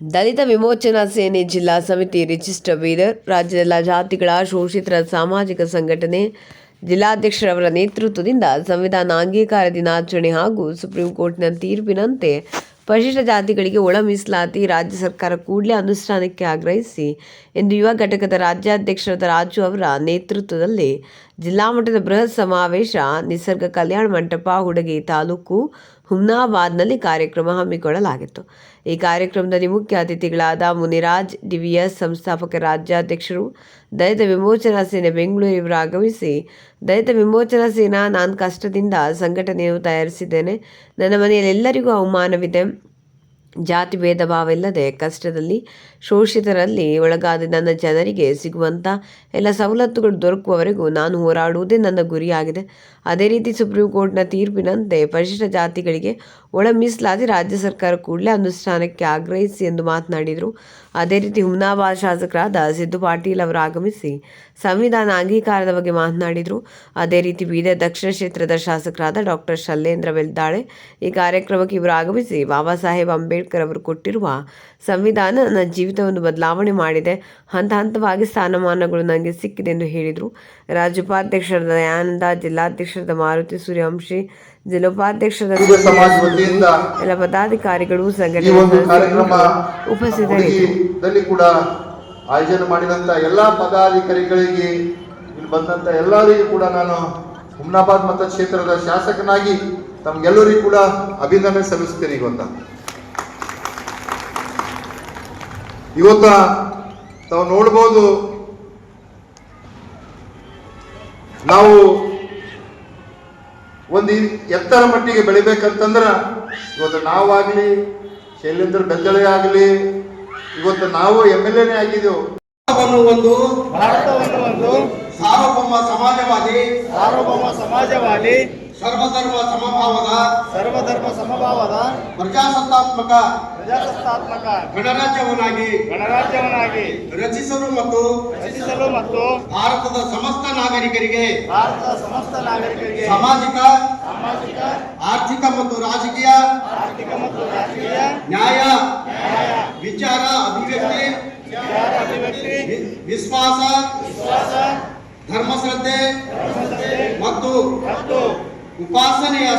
ದಲಿತ ವಿಮೋಚನಾ ಸೇನೆ ಜಿಲ್ಲಾ ಸಮಿತಿ ರಿಜಿಸ್ಟರ್ ಬೀದರ್ ರಾಜ್ಯದ ಜಾತಿಗಳ ಶೋಷಿತರ ಸಾಮಾಜಿಕ ಸಂಘಟನೆ ಜಿಲ್ಲಾಧ್ಯಕ್ಷರವರ ನೇತೃತ್ವದಿಂದ ಸಂವಿಧಾನ ಅಂಗೀಕಾರ ದಿನಾಚರಣೆ ಹಾಗೂ ಸುಪ್ರೀಂ ಕೋರ್ಟ್ನ ತೀರ್ಪಿನಂತೆ ಪರಿಶಿಷ್ಟ ಜಾತಿಗಳಿಗೆ ಒಳ ಮೀಸಲಾತಿ ರಾಜ್ಯ ಸರ್ಕಾರ ಕೂಡಲೇ ಅನುಷ್ಠಾನಕ್ಕೆ ಆಗ್ರಹಿಸಿ ಎಂದು ಯುವ ಘಟಕದ ರಾಜ್ಯಾಧ್ಯಕ್ಷರಾದ ರಾಜು ಅವರ ನೇತೃತ್ವದಲ್ಲಿ ಜಿಲ್ಲಾ ಮಟ್ಟದ ಬೃಹತ್ ಸಮಾವೇಶ, ನಿಸರ್ಗ ಕಲ್ಯಾಣ ಮಂಟಪ, ಹುಡಗಿ ತಾಲೂಕು ಹುಮ್ನಾಬಾದ್ನಲ್ಲಿ ಕಾರ್ಯಕ್ರಮ ಹಮ್ಮಿಕೊಳ್ಳಲಾಗಿತ್ತು. ಈ ಕಾರ್ಯಕ್ರಮದಲ್ಲಿ ಮುಖ್ಯ ಅತಿಥಿಗಳಾದ ಮುನಿರಾಜ್, ಡಿವಿಎಸ್ ಸಂಸ್ಥಾಪಕ ರಾಜ್ಯಾಧ್ಯಕ್ಷರು, ದಲಿತ ವಿಮೋಚನಾ ಸೇನೆ ಬೆಂಗಳೂರಿವರು ಆಗಮಿಸಿ ದಲಿತ ವಿಮೋಚನಾ ಸೇನಾ ನಾನು ಕಷ್ಟದಿಂದ ಸಂಘಟನೆಯನ್ನು ತಯಾರಿಸಿದ್ದೇನೆ. ನನ್ನ ಮನೆಯಲ್ಲಿ ಎಲ್ಲರಿಗೂ ಅವಮಾನವಿದೆ. ಜಾತಿ ಭೇದ ಭಾವ ಕಷ್ಟದಲ್ಲಿ ಶೋಷಿತರಲ್ಲಿ ಒಳಗಾದ ನನ್ನ ಜನರಿಗೆ ಸಿಗುವಂಥ ಎಲ್ಲ ಸವಲತ್ತುಗಳು ದೊರಕುವವರೆಗೂ ನಾನು ಹೋರಾಡುವುದೇ ನನ್ನ ಗುರಿಯಾಗಿದೆ. ಅದೇ ರೀತಿ ಸುಪ್ರೀಂ ಕೋರ್ಟ್ನ ತೀರ್ಪಿನಂತೆ ಪರಿಶಿಷ್ಟ ಜಾತಿಗಳಿಗೆ ಒಳ ಮೀಸಲಾತಿ ರಾಜ್ಯ ಸರ್ಕಾರ ಕೂಡಲೇ ಅನುಷ್ಠಾನಕ್ಕೆ ಆಗ್ರಹಿಸಿ ಎಂದು ಮಾತನಾಡಿದರು. ಅದೇ ರೀತಿ ಹುಮ್ನಾಬಾದ್ ಶಾಸಕರಾದ ಸಿದ್ದು ಪಾಟೀಲ್ ಅವರು ಆಗಮಿಸಿ ಸಂವಿಧಾನ ಅಂಗೀಕಾರದ ಬಗ್ಗೆ ಮಾತನಾಡಿದರು. ಅದೇ ರೀತಿ ಬೀದರ್ ದಕ್ಷಿಣ ಕ್ಷೇತ್ರದ ಶಾಸಕರಾದ ಡಾಕ್ಟರ್ ಶಲ್ಲೇಂದ್ರ ಬೆಲ್ದಾಳೆ ಈ ಕಾರ್ಯಕ್ರಮಕ್ಕೆ ಇವರು ಆಗಮಿಸಿ ಬಾಬಾ ಸಾಹೇಬ್ ಅಂಬೇಡ್ಕರ್ ಅವರು ಕೊಟ್ಟಿರುವ ಸಂವಿಧಾನ ನನ್ನ ಜೀವಿತವನ್ನು ಬದಲಾವಣೆ ಮಾಡಿದೆ. ಹಂತ ಹಂತವಾಗಿ ಸ್ಥಾನಮಾನಗಳು ನನಗೆ ಸಿಕ್ಕಿದೆ ಎಂದು ಹೇಳಿದರು. ರಾಜ್ಯೋಪಾಧ್ಯಕ್ಷರ ದಯಾನಂದ ಜಿಲ್ಲಾಧ್ಯಕ್ಷರಾದ ಮಾರುತಿ ಸೂರ್ಯವಂಶಿ ಜಿಲ್ಲೋಪಾಧ್ಯಕ್ಷರ ಎಲ್ಲ ಪದಾಧಿಕಾರಿಗಳು ಸಂಘಟನೆ ಉಪಸ್ಥಿತರಿದ್ದರು. ಕೂಡ ಆಯೋಜನೆ ಮಾಡಿದಂತ ಎಲ್ಲಾ ಪದಾಧಿಕಾರಿಗಳಿಗೆ ಇಲ್ಲಿ ಬಂದಂತ ಎಲ್ಲರಿಗೂ ಕೂಡ ನಾನು ಹುಮ್ನಾಬಾದ್ ಮತಕ್ಷೇತ್ರದ ಶಾಸಕನಾಗಿ ತಮಗೆಲ್ಲರಿಗೂ ಕೂಡ ಅಭಿನಂದನೆ ಸಲ್ಲಿಸ್ತೇನೆ ಇವತ್ತ ಇವತ್ತ ತಾವು ನೋಡ್ಬೋದು, ನಾವು ಒಂದು ಎತ್ತರ ಮಟ್ಟಿಗೆ ಬೆಳಿಬೇಕಂತಂದ್ರ ಇವತ್ತು ನಾವಾಗ್ಲಿ, ಶೈಲೇಂದ್ರ ಬೆದ್ದಳೆ ಆಗಲಿ, ಇವತ್ತು ನಾವು ಎಂ ಎಲ್ ಎನೇ ಆಗಿದ್ದೆವು ಒಂದು, ಭಾರತವನ್ನು ಒಂದು ಸಾರ್ವಭೌಮ ಸಮಾಜವಾದಿ ಸಾರ್ವಭೌಮ ಸಮಾಜವಾದಿ ಸರ್ವಧರ್ಮ ಸಮಭಾವದ ಸರ್ವಧರ್ಮ ಸಮಭಾವದ ಪ್ರಜಾಸತ್ತಾತ್ಮಕ ಪ್ರಜಾಸತ್ತಾತ್ಮಕ ಗಣರಾಜ್ಯವನ್ನಾಗಿ ಗಣರಾಜ್ಯವನ್ನಾಗಿ ರಚಿಸಲು ಮತ್ತು ರಚಿಸಲು ಮತ್ತು ಭಾರತದ ಸಮಸ್ತ ನಾಗರಿಕರಿಗೆ ಭಾರತದ ಸಮಸ್ತ ನಾಗರಿಕರಿಗೆ ಸಾಮಾಜಿಕ ಸಾಮಾಜಿಕ ಆರ್ಥಿಕ ಮತ್ತು ರಾಜಕೀಯ ಆರ್ಥಿಕ ಮತ್ತು ರಾಜಕೀಯ ನ್ಯಾಯ ವಿಚಾರ ಅಭಿವ್ಯಕ್ತಿ ವಿಶ್ವಾಸ ವಿಶ್ವಾಸ ಧರ್ಮಶ್ರದ್ಧೆ ಮತ್ತು ಉಪಾಸನೆಯ